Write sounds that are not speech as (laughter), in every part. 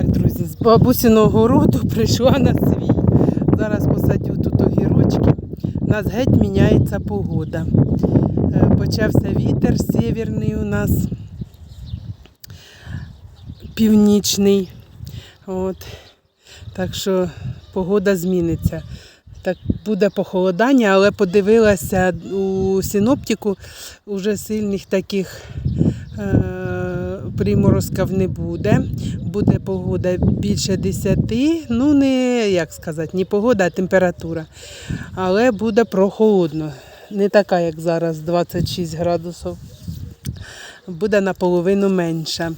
Так, друзі, з бабусиного роду (laughs) прийшла на свій. Зараз посадю тут огірочки. У нас геть міняється погода. Е, Почався вітер северний у нас, північний. От. Так що погода зміниться. Так буде похолодання, але подивилася у синоптику уже сильних таких приморозків не буде. Буде погода більше 10, ну не як сказати, не погода, а температура. Але буде прохолодно. Не така, як зараз, 26 градусів. Буде наполовину менше.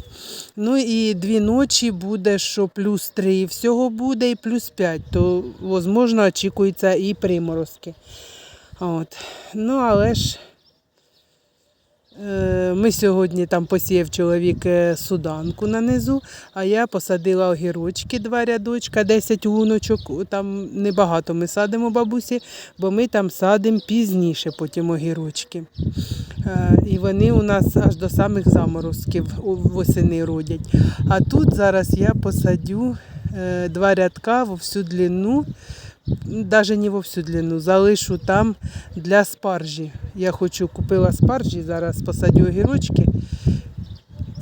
Ну і дві ночі буде, що плюс 3 всього буде, і плюс 5, то, можливо, очікується і приморозки. От. Ну, але ж е, ми сьогодні там посіяв чоловік е, суданку на низу, а я посадила огірочки, два рядочка, 10 луночок. Там небагато ми садимо бабусі, бо ми там садимо пізніше потім огірочки. Е, І вони у нас аж до самих заморозків восени родять. А тут зараз я посадю е, два рядка во всю длину, навіть не во всю длину, залишу там для спаржі. Я хочу купила спаржі, зараз посадю огірочки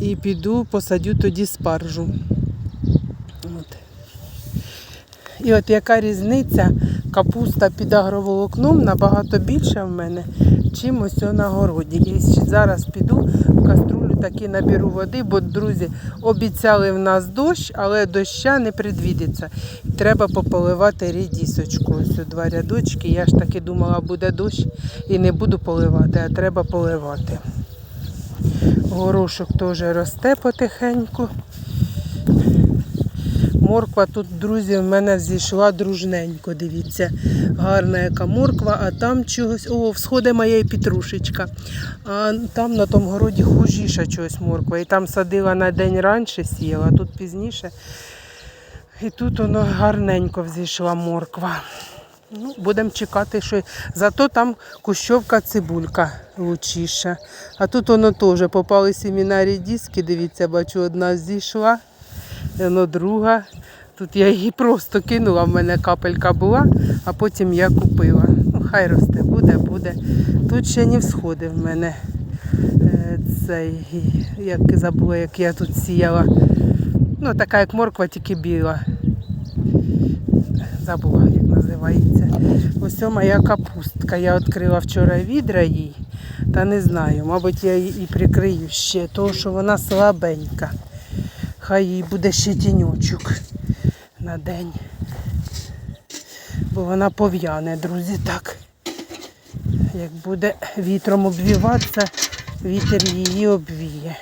і піду посадю тоді спаржу. От. І от яка різниця, капуста під агроволокном набагато більша в мене, чим ось на городі. І зараз піду в каструлю таки наберу води, бо друзі обіцяли в нас дощ, але доща не предвідиться. Треба пополивати рідісочку. Ось два рядочки. Я ж таки думала, буде дощ і не буду поливати, а треба поливати. Горошок теж росте потихеньку. Морква тут, друзі, в мене зійшла дружненько. Дивіться, гарна яка морква, а там чогось. О, всходить моя і петрушечка. А там на тому городі хужіша чогось морква. І там садила на день раніше сіяла, а тут пізніше. І тут воно гарненько взійшла морква. Ну, будемо чекати, що зато там кущовка цибулька лучіша. А тут воно теж попали семіна рідіски, дивіться, бачу, одна зійшла, воно друга. Тут я її просто кинула, в мене капелька була, а потім я купила. Ну, хай росте, буде, буде. Тут ще не всходи в мене е, цей, як забула, як я тут сіяла. Ну, така як морква, тільки біла. Забула, як називається. Ось моя капустка. Я відкрила вчора відра їй. Та не знаю, мабуть, я її і прикрию ще, тому що вона слабенька. Хай їй буде ще тіньочок на день. Бо вона пов'яне, друзі, так. Як буде вітром обвіватися, вітер її обвіє.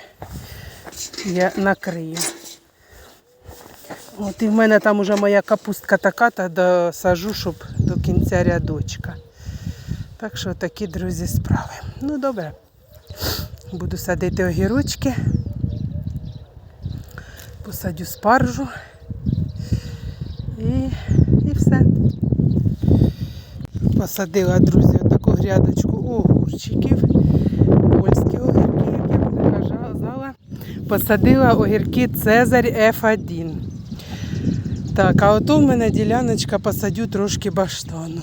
Я накрию. От і в мене там уже моя капустка така, та досажу, щоб до кінця рядочка. Так що такі, друзі, справи. Ну добре. Буду садити огірочки. Посадю спаржу. І, і все. Посадила, друзі, таку грядочку огурчиків. Польські огірки, як я вам казала. Посадила огірки Цезарь F1. Так, а ото в мене діляночка посадю трошки баштану.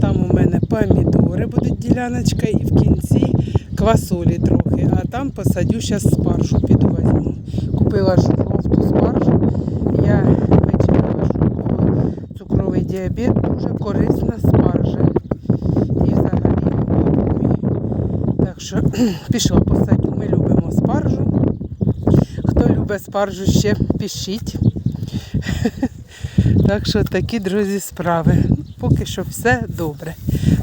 Там у мене помідори будуть діляночка і в кінці квасолі трохи. А там посадю зараз спаржу, піду. Купила жовту спаржу. Я вичитала, що цукровий діабет дуже корисна спаржа. І взагалі обов'язково. Так що (clears throat) пішла посадю. Ми любимо спаржу. Хто любить спаржу, ще пишіть. (laughs) Так що такі, друзі, справи. Поки що все добре.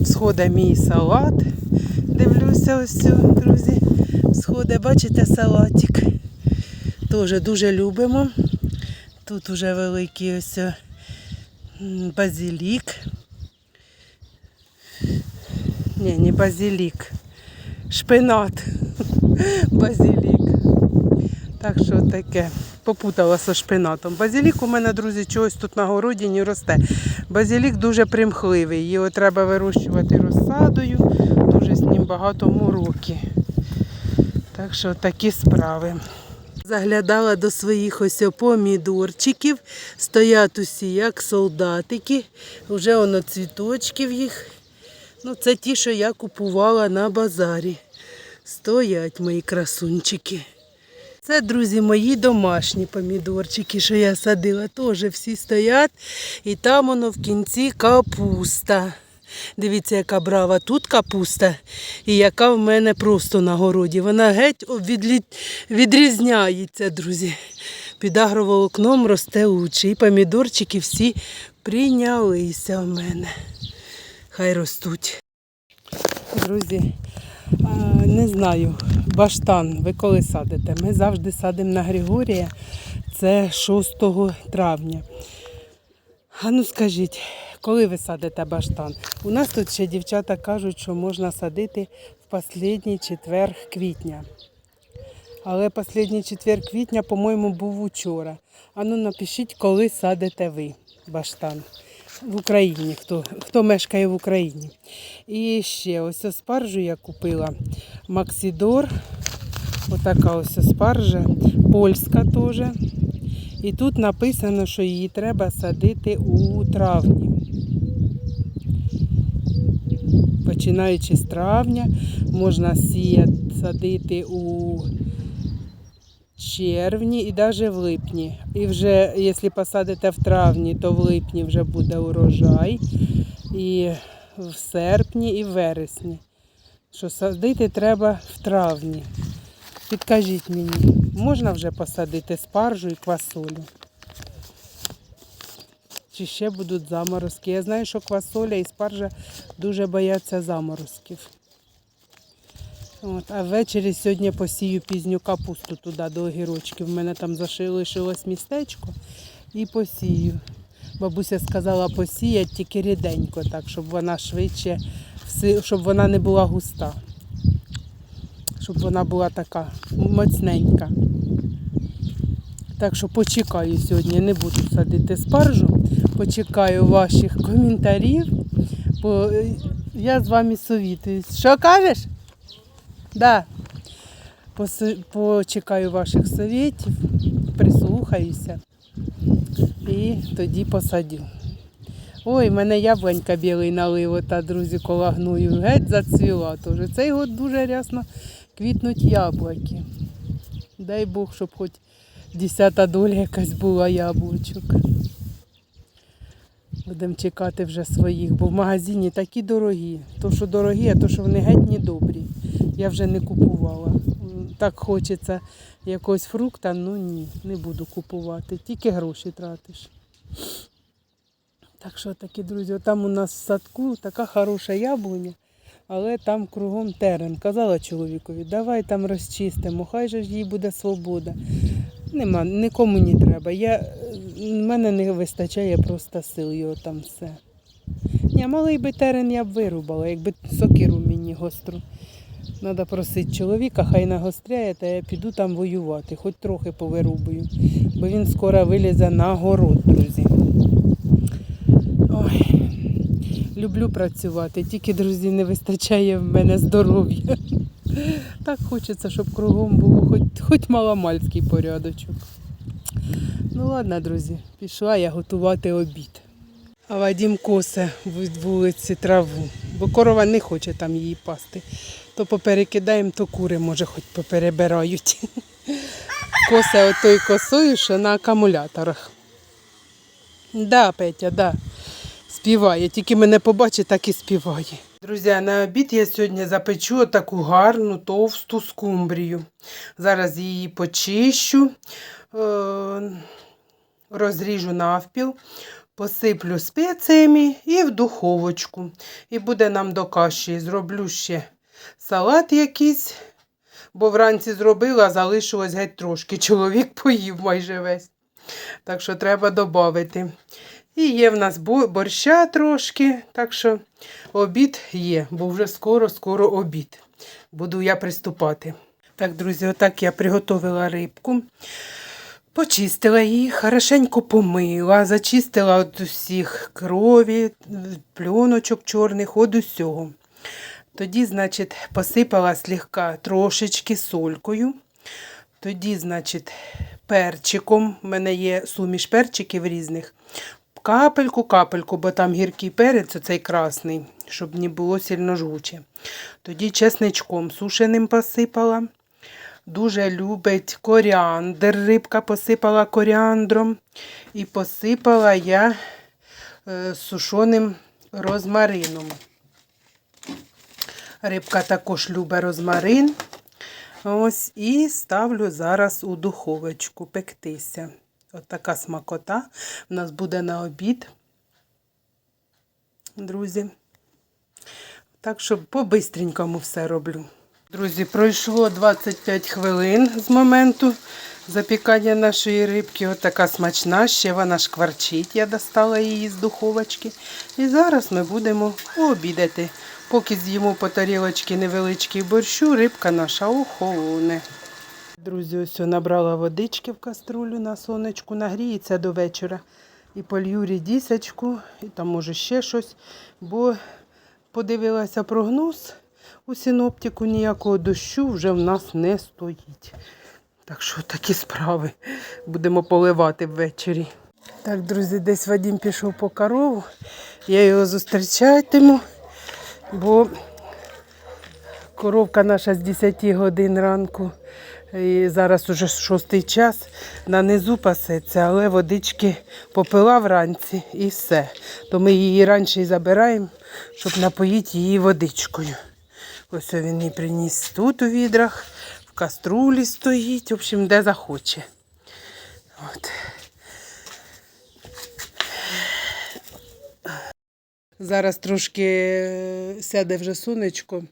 Сходить мій салат. Дивлюся ось, друзі. Сходить, бачите, салатик. Теж дуже любимо. Тут уже великий ось базилік. Ні, не базилік. Шпинат. (laughs) Базилік. Так що таке. Попутала зі шпинатом. Базилік у мене, друзі, чогось тут на городі не росте. Базилік дуже примхливий. Його треба вирощувати розсадою. Дуже з ним багато мороки. Так що такі справи. Заглядала до своїх ось помідорчиків. Стоять усі як солдатики. Вже воно цвіточків їх. Ну, це ті, що я купувала на базарі. Стоять мої красунчики. Це, друзі, мої домашні помідорчики, що я садила, теж всі стоять. І там воно в кінці капуста. Дивіться, яка брава тут капуста, і яка в мене просто на городі. Вона геть відлі... відрізняється, друзі. Під агроволокном росте лучше. І помідорчики всі прийнялися в мене. Хай ростуть. Друзі, не знаю, баштан, ви коли садите? Ми завжди садимо на Григорія, це 6 травня. А ну скажіть, коли ви садите баштан? У нас тут ще дівчата кажуть, що можна садити в останній четвер квітня. Але останній четвер квітня, по-моєму, був учора. А ну напишіть, коли садите ви баштан в Україні, хто, хто мешкає в Україні. І ще ось спаржу я купила Максидор. Отака ось спаржа, польська теж. І тут написано, що її треба садити у травні. Починаючи з травня, можна сіяти, садити у червні і навіть в липні. І вже, якщо посадите в травні, то в липні вже буде урожай. І в серпні, і в вересні. Що садити треба в травні. Підкажіть мені, можна вже посадити спаржу і квасолю? Чи ще будуть заморозки? Я знаю, що квасоля і спаржа дуже бояться заморозків. От, а ввечері сьогодні посію пізню капусту туди до огірочків. У мене там залишилось містечко і посію. Бабуся сказала посіяти тільки ріденько, так, щоб вона швидше, щоб вона не була густа. Щоб вона була така моцненька. Так що почекаю сьогодні, не буду садити спаржу. Почекаю ваших коментарів. Бо е, я з вами совітуюсь. Що кажеш? Да. Почекаю ваших совєтів, прислухаюся і тоді посадю. Ой, в мене яблунька білий налив, ота, друзі, колагную. Геть зацвіла теж. Цей год дуже рясно квітнуть яблуки. Дай Бог, щоб хоч десята доля якась була яблучок. Будемо чекати вже своїх, бо в магазині такі дорогі. То, що дорогі, а то, що вони геть не добрі. Я вже не купувала. Так хочеться якогось фрукта, ну ні, не буду купувати. Тільки гроші тратиш. Так що такі, друзі, там у нас в садку така хороша яблуня, але там кругом терен. Казала чоловікові, давай там розчистимо, хай же ж їй буде свобода. Нема, нікому не треба. Я, в мене не вистачає просто сил його там все. Ні, малий би терен я б вирубала, якби сокиру мені гостру. Треба просити чоловіка, хай нагостряє, та я піду там воювати, хоч трохи повирубую, бо він скоро вилізе на город, друзі. Ой, люблю працювати, тільки, друзі, не вистачає в мене здоров'я. Так хочеться, щоб кругом було хоч, хоч маломальський порядочок. Ну ладно, друзі, пішла я готувати обід. А Вадім косе від вулиці траву, бо корова не хоче там її пасти. То поперекидаємо, то кури, може, хоч поперебирають. Косе отою косою, що на акумуляторах. Да, Петя, да. Співає, тільки мене побачить, так і співає. Друзі, на обід я сьогодні запечу таку гарну товсту скумбрію. Зараз її почищу, е, розріжу навпіл, посиплю спеціями і в духовочку. І буде нам до каші. Зроблю ще салат якийсь, бо вранці зробила, залишилось геть трошки. Чоловік поїв майже весь. Так що треба додати. І є в нас борща трошки, так що обід є, бо вже скоро-скоро обід. Буду я приступати. Так, друзі, отак я приготувала рибку. Почистила її, хорошенько помила, зачистила від усіх крові, пльоночок чорних, від усього. Тоді, значить, посипала слегка трошечки солькою, Тоді, значить, перчиком. У мене є суміш перчиків різних. Капельку, капельку, бо там гіркий перець, оцей красний, щоб не було сильно жгуче. Тоді чесничком сушеним посипала. Дуже любить коріандр. Рибка посипала коріандром. І посипала я е, сушоним розмарином. Рибка також любить розмарин. Ось і ставлю зараз у духовочку пектися. От така смакота в нас буде на обід. Друзі. Так що по-бистренькому все роблю. Друзі, пройшло 25 хвилин з моменту запікання нашої рибки. От така смачна, ще вона шкварчить. Я достала її з духовочки. І зараз ми будемо обідати. Поки з'їмо по тарілочці невеличкий борщу, рибка наша охолоне. Друзі, ось набрала водички в каструлю на сонечку, нагріється до вечора. І полью рідісочку, і там може ще щось, бо подивилася прогноз у синоптику, ніякого дощу вже в нас не стоїть. Так що такі справи будемо поливати ввечері. Так, друзі, десь Вадим пішов по корову. Я його зустрічатиму, бо коровка наша з 10 годин ранку. І зараз уже шостий час на низу пасеться, але водички попила вранці і все. То ми її раніше й забираємо, щоб напоїти її водичкою. Ось він її приніс тут у відрах, в каструлі стоїть, в общем, де захоче. От. Зараз трошки е, сяде вже сонечко,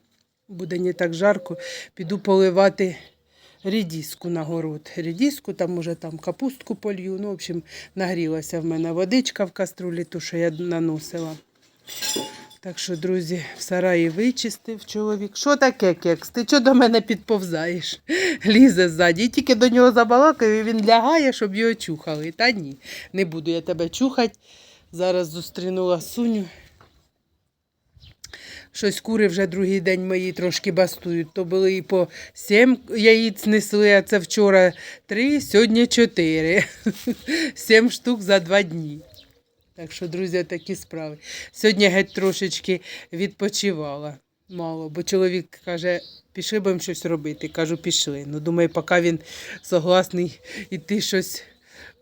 буде не так жарко. Піду поливати рідіску на город. Рідіску, там уже там капустку полью. Ну, в общем, нагрілася в мене водичка в каструлі, ту, що я наносила. Так що, друзі, в сараї вичистив чоловік. Що таке, кекс? Ти чого до мене підповзаєш? Лізе ззаді. І тільки до нього забалакаю, і він лягає, щоб його чухали. Та ні, не буду я тебе чухати. Зараз зустрінула Суню. Щось кури вже другий день мої трошки бастують. То були і по сім яїць несли, а це вчора три, сьогодні чотири. (laughs) Сім штук за два дні. Так що, друзі, такі справи. Сьогодні геть трошечки відпочивала мало, бо чоловік каже, пішли будемо щось робити. Кажу, пішли. Ну, думаю, поки він согласний іти щось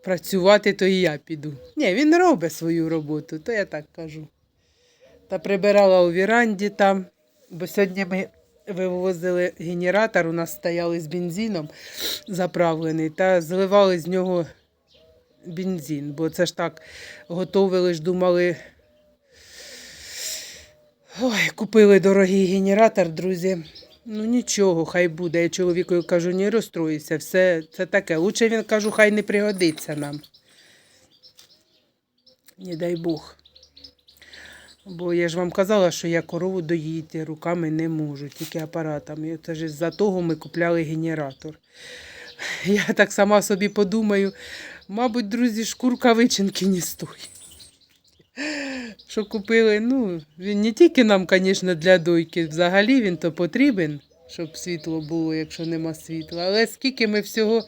працювати, то і я піду. Ні, він робить свою роботу, то я так кажу. Та прибирала у віранді там, бо сьогодні ми вивозили генератор, у нас стояли з бензином заправлений, та зливали з нього бензин, бо це ж так готовили ж, думали. Ой, купили дорогий генератор, друзі. Ну нічого, хай буде. Я чоловікові кажу, не розстроїся, все це таке. Лучше він кажу, хай не пригодиться нам. Не дай Бог. Бо я ж вам казала, що я корову доїти руками не можу, тільки апаратами. Це ж за того ми купляли генератор. (laughs) Я так сама собі подумаю, мабуть, друзі, шкурка вичинки не стоїть. Що купили, ну, він не тільки нам, звісно, для дойки, взагалі він то потрібен, щоб світло було, якщо нема світла. Але скільки ми всього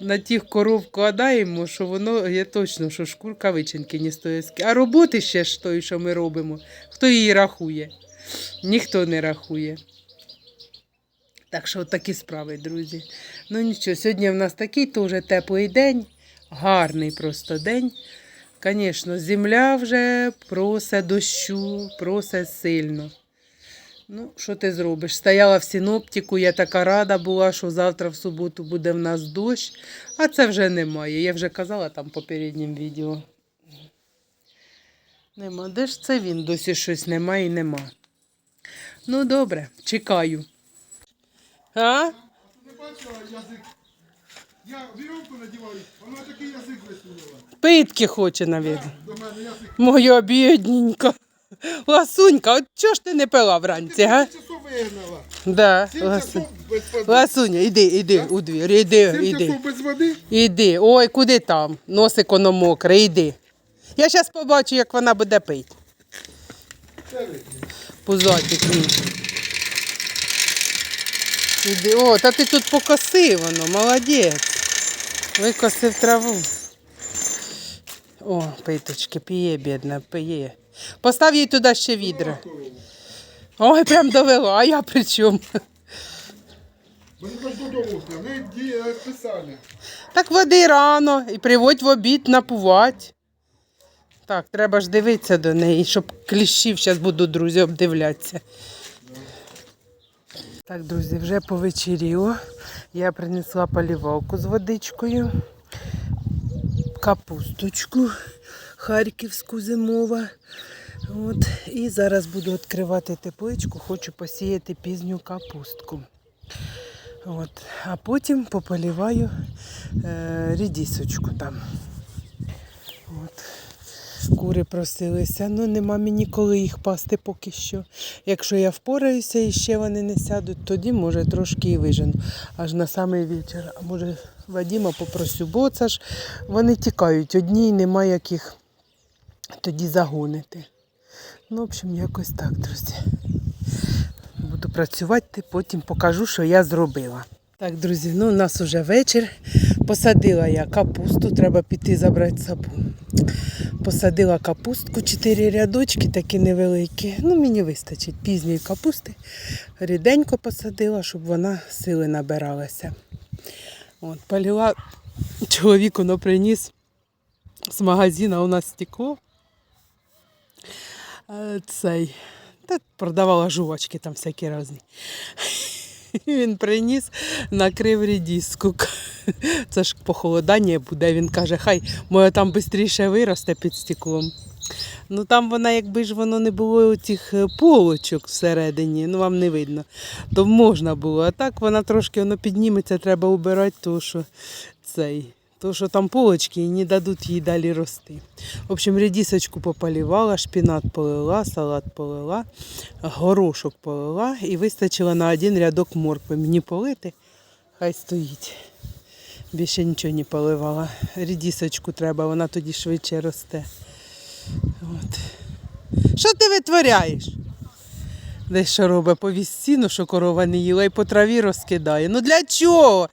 на тих коров вкладаємо, що воно є точно, що шкурка вичинки не стоїть. А роботи ще ж тої, що ми робимо, хто її рахує? Ніхто не рахує. Так що такі справи, друзі. Ну нічого, сьогодні в нас такий теж теплий день, гарний просто день. Звісно, земля вже просить дощу, просить сильно. Ну, що ти зробиш? Стояла в синоптику, я така рада була, що завтра в суботу буде в нас дощ, а це вже немає. Я вже казала там в попередньому відео. Нема. Де ж це він? Досі щось немає і нема. Ну, добре, чекаю. А? Не бачила язик. Я вірьовку надіваю, вона такий язик висунула. Питки хоче, навіть. До мене язик. Моя бідненька. Ласунька, от чого ж ти не пила вранці, га? Сім часов вигнала. Да, Сім Ласунь. без води. Ласуня, іди, іди у двір, іди, Сім іди. часов без води. Іди. Ой, куди там? Носик воно мокре, іди. Я зараз побачу, як вона буде пити. Це. Пузатик мій. Іди. О, та ти тут покосив воно, молодець. Викосив траву. О, питочки, п'є, бідна, п'є. Постав їй туди ще відра. Ой, прям довело, а я при чому? Розписання. Так води рано і приводь в обід напувати. Так, треба ж дивитися до неї, щоб кліщів зараз буду, друзі, обдивлятися. Так, друзі, вже повечеріло. Я принесла полівалку з водичкою, капусточку харківську зимову. От. І зараз буду відкривати тепличку, хочу посіяти пізню капустку. От. А потім пополіваю е, рідісочку там. От. Кури просилися, ну нема мені коли їх пасти поки що. Якщо я впораюся і ще вони не сядуть, тоді може трошки і вижену. Аж на самий вечір. А може Вадіма попросю, бо це ж вони тікають одні і нема яких тоді загонити. Ну, в общем, якось так, друзі. Буду працювати, потім покажу, що я зробила. Так, друзі, ну у нас вже вечір. Посадила я капусту, треба піти забрати сапу. Посадила капустку, чотири рядочки, такі невеликі. Ну, мені вистачить пізньої капусти. Ріденько посадила, щоб вона сили набиралася. От, полила чоловік воно приніс з магазину у нас стекло. Е, Цей. Та продавала жувачки там всякі різні. (laughs) Він приніс, накрив рідіску. Це ж похолодання буде. Він каже, хай моє там швидше виросте під стеклом. Ну там вона, якби ж воно не було цих полочок всередині, ну вам не видно, то можна було. А так вона трошки воно підніметься, треба убирати, тому що цей. То, що там полочки і не дадуть їй далі рости. В общем, редисочку пополівала, шпінат полила, салат полила, горошок полила і вистачило на один рядок моркви. Мені полити, хай стоїть. Більше нічого не поливала. Редисочку треба, вона тоді швидше росте. От. Що ти витворяєш? Десь що робить по вісціну, що корова не їла і по траві розкидає. Ну для чого?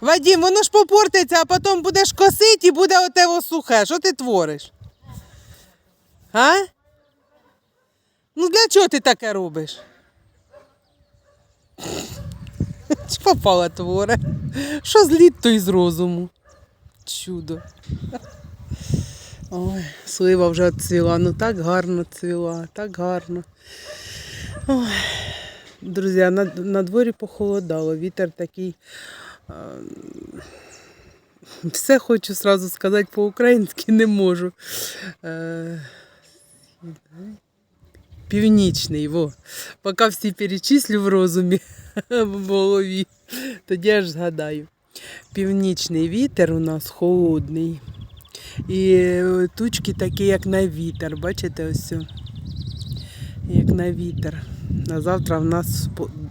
Вадім, воно ж попортиться, а потім будеш косити і буде отево сухе. Що ти твориш? А? Ну для чого ти таке робиш? Чи попала творе? Що з літ, то із розуму? Чудо. Ой, слива вже цвіла, ну так гарно цвіла, так гарно. Ой. Друзі, на, на дворі похолодало, вітер такий. Все хочу сразу сказати по-українськи, не можу. Е, Північний, во. Поки всі перечислю в розумі (laughs) в голові, тоді аж згадаю. Північний вітер у нас холодний. І е, тучки такі, як на вітер. Бачите, ось. Як на вітер. На завтра в нас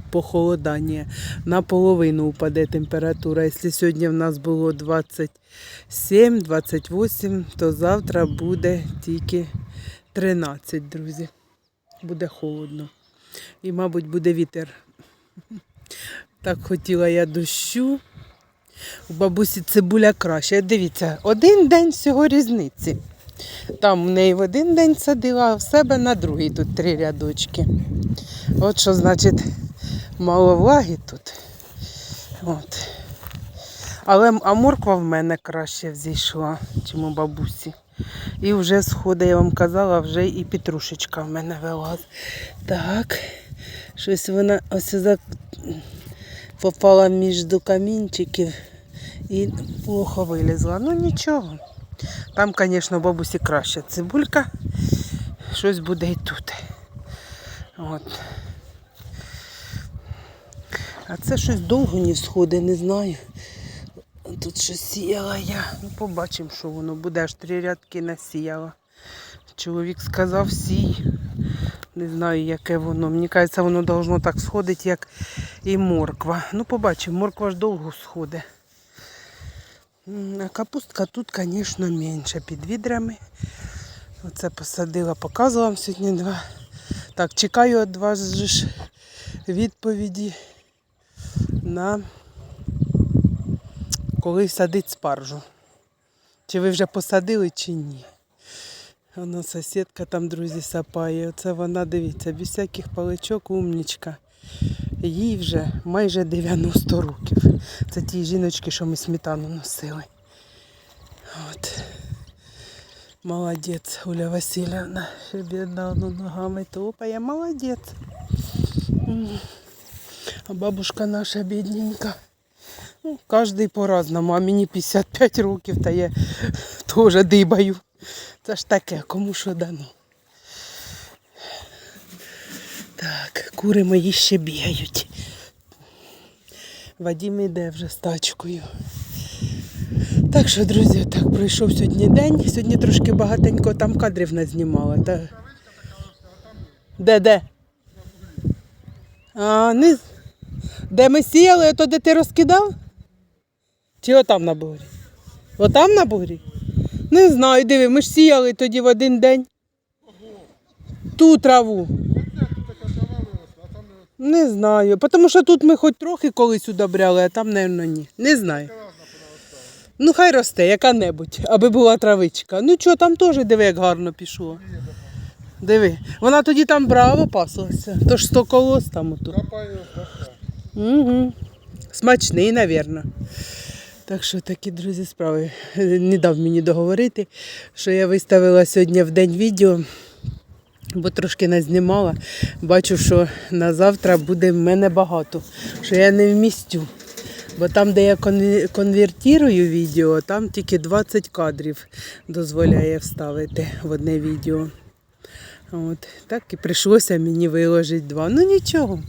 похолодання. Наполовину упаде температура. Якщо сьогодні в нас було 27-28, то завтра буде тільки 13, друзі. Буде холодно. І, мабуть, буде вітер. Так хотіла я дощу. У бабусі цибуля краще. Дивіться, один день всього різниці. Там в неї в один день садила, а в себе на другий тут три рядочки. От що значить мало влаги тут. От. Але а морква в мене краще взійшла, чим у бабусі. І вже сходи, я вам казала, вже і петрушечка в мене вилазить. Так, щось вона ось за... попала між до камінчиків і плохо вилізла. Ну нічого. Там, звісно, бабусі краще цибулька. Щось буде і тут. От. А це щось довго не всходить, не знаю. Тут щось сіяла я. Ну, побачимо, що воно буде. Аж три рядки насіяла. Чоловік сказав сій. Не знаю, яке воно. Мені кажеться, воно должно так сходити, як і морква. Ну, побачимо, морква ж довго сходить. А капустка тут, звісно, менша під відрами. Оце посадила, показувала вам сьогодні два. Так, чекаю від вас ж відповіді. на коли садить спаржу. Чи ви вже посадили, чи ні. Воно сусідка там, друзі, сапає. Оце вона, дивіться, без всяких паличок, умнічка. Їй вже майже 90 років. Це ті жіночки, що ми сметану носили. От. Молодець, Оля Васильівна. Ще бідна воно ногами топає. Молодець. А бабушка наша бідненька. Ну, кожний по-разному, а мені 55 років, та я теж дибаю. Це ж таке, кому що дано. Так, кури мої ще бігають. Вадим йде вже з тачкою. Так що, друзі, так пройшов сьогодні день. Сьогодні трошки багатенько там кадрів не знімала. Та... Де, де? А, не... Де ми сіяли, то де ти розкидав? Чи отам на бугрі? Отам на бугрі? Не знаю, диви, ми ж сіяли тоді в один день. Ту траву. Оце тут така трава виросла, а там не знаю. Тому що тут ми хоч трохи колись удобряли, а там, мабуть, ні. Не знаю. Ну, хай росте, яка-небудь, аби була травичка. Ну що, там теж диви, як гарно пішло. Диви. Вона тоді там браво паслася. Тож 100 колос там ото. Угу. Смачний, мабуть. Так що такі, друзі, справи. Не дав мені договорити, що я виставила сьогодні в день відео, бо трошки назнімала. Бачу, що на завтра буде в мене багато, що я не вмістю. Бо там, де я конвертірую відео, там тільки 20 кадрів дозволяє вставити в одне відео. От, так і прийшлося мені виложити два. Ну нічого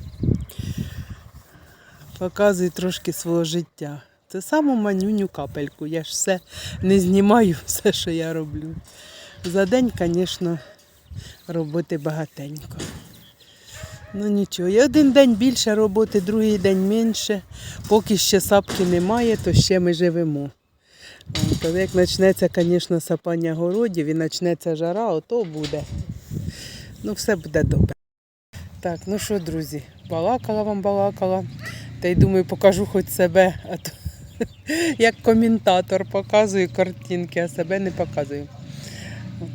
показую трошки свого життя. Це саму манюню капельку. Я ж все не знімаю, (laughs) все, що я роблю. За день, звісно, роботи багатенько. Ну нічого, і один день більше роботи, другий день менше. Поки ще сапки немає, то ще ми живемо. От, як почнеться, звісно, сапання городів і почнеться жара, ото буде. Ну, все буде добре. Так, ну що, друзі, балакала вам, балакала. Та й думаю, покажу хоч себе, а то (laughs) як коментатор показую картинки, а себе не показую.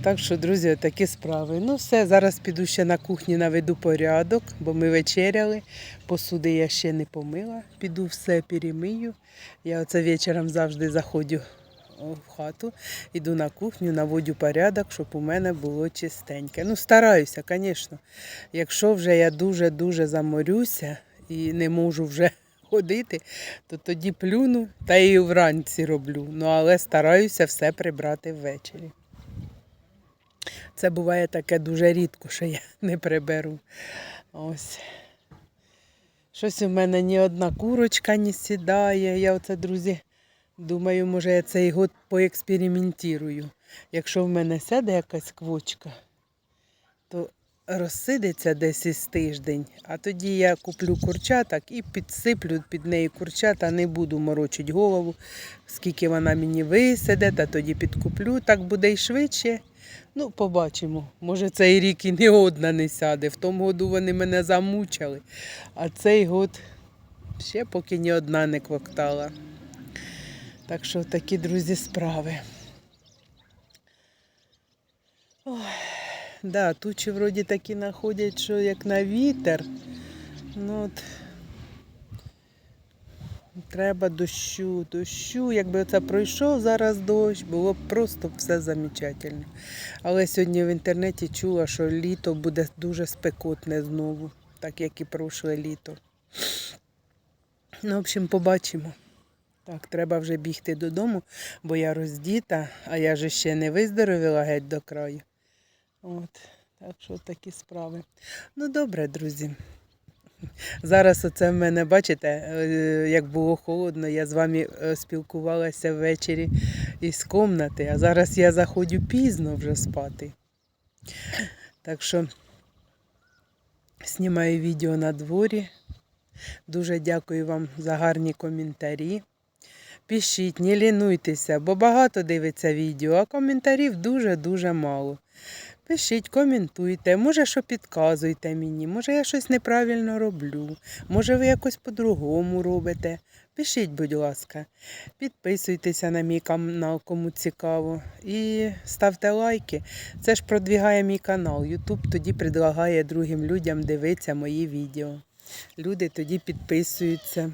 Так що, друзі, такі справи. Ну все, зараз піду ще на кухні наведу порядок, бо ми вечеряли. Посуди я ще не помила. Піду все перемию. Я оце вечором завжди заходжу в хату, іду на кухню, наводю порядок, щоб у мене було чистеньке. Ну, стараюся, звісно. Якщо вже я дуже-дуже заморюся і не можу вже (laughs) ходити, то тоді плюну та і вранці роблю. Ну, але стараюся все прибрати ввечері. Це буває таке дуже рідко, що я (laughs) не приберу. Ось. Щось у мене ні одна курочка не сідає. Я оце, друзі, думаю, може я цей год поекспериментірую. Якщо в мене сяде якась квочка, то розсидиться десь із тиждень, а тоді я куплю курчаток і підсиплю під неї курчата, не буду морочити голову, скільки вона мені висаде, та тоді підкуплю, так буде і швидше. Ну, побачимо. Може, цей рік і не одна не сяде. В тому году вони мене замучили, а цей год ще поки ні одна не квоктала. Так що такі, друзі, справи. Ой, да, тучі вроді такі знаходять, що як на вітер. Ну, от, треба дощу, дощу. Якби це пройшов зараз дощ, було б просто все замечательно. Але сьогодні в інтернеті чула, що літо буде дуже спекотне знову, так як і прошле літо. Ну, в общем, побачимо. Так, треба вже бігти додому, бо я роздіта, а я ж ще не виздоровіла геть до краю. От, так що такі справи. Ну, добре, друзі. Зараз оце в мене, бачите, е, як було холодно, я з вами е, спілкувалася ввечері із кімнати, а зараз я заходжу пізно вже спати. Так що знімаю відео на дворі. Дуже дякую вам за гарні коментарі. Пишіть, не лінуйтеся, бо багато дивиться відео, а коментарів дуже-дуже мало. Пишіть, коментуйте, може, що підказуйте мені, може я щось неправильно роблю, може ви якось по-другому робите. Пишіть, будь ласка, підписуйтеся на мій канал, кому цікаво. І ставте лайки. Це ж продвігає мій канал. Ютуб тоді предлагає другим людям дивитися мої відео. Люди тоді підписуються.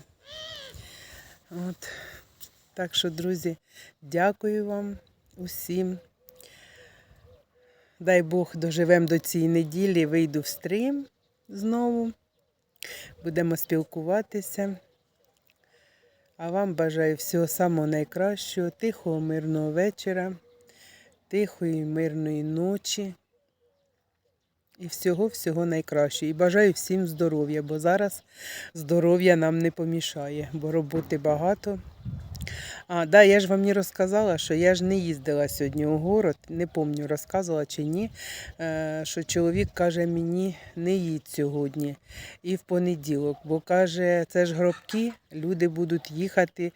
От. Так що, друзі, дякую вам усім. Дай Бог доживемо до цієї неділі, вийду в стрім знову. Будемо спілкуватися. А вам бажаю всього самого найкращого, тихого, мирного вечора, тихої, мирної ночі. І всього-всього найкращого. І бажаю всім здоров'я, бо зараз здоров'я нам не помішає, бо роботи багато. А, да, я ж вам не розказала, що я ж не їздила сьогодні у город, не пам'ятаю, розказувала чи ні. е, Що чоловік каже мені, не їдь сьогодні і в понеділок, бо каже, це ж гробки, люди будуть їхати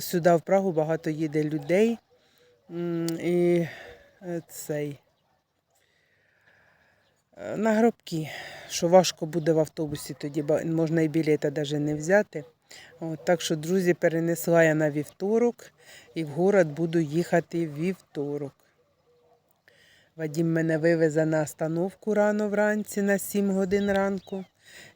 сюди в Прагу, багато їде людей. І е, цей. е, На гробки, що важко буде в автобусі, тоді можна і білета навіть не взяти. От, так що, друзі, перенесла я на вівторок і в город буду їхати вівторок. Вадім мене вивезе на остановку рано вранці на 7 годин ранку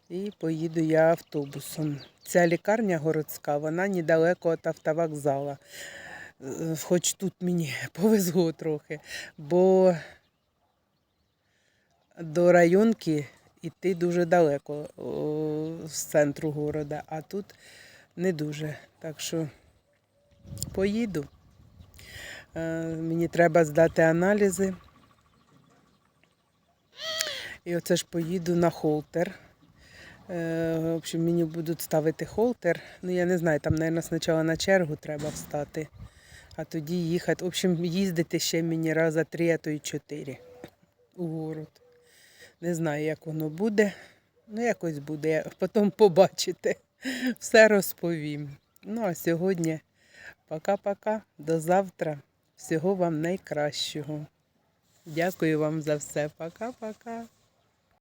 і поїду я автобусом. Ця лікарня городська, вона недалеко від автовокзала. Е, Хоч тут мені (laughs) повезло трохи, бо до районки йти дуже далеко з центру города, а тут не дуже. Так що поїду. Е, Мені треба здати аналізи. І оце ж поїду на холтер. Е, В общем, мені будуть ставити холтер. Ну, я не знаю, там, мабуть, спочатку на чергу треба встати, а тоді їхати. В общем, їздити ще мені раза три, а то й чотири у город. Не знаю, як воно буде. Ну, якось буде. Потім побачите. Все розповім. Ну, а сьогодні пока-пока. До завтра. Всього вам найкращого. Дякую вам за все. Пока-пока.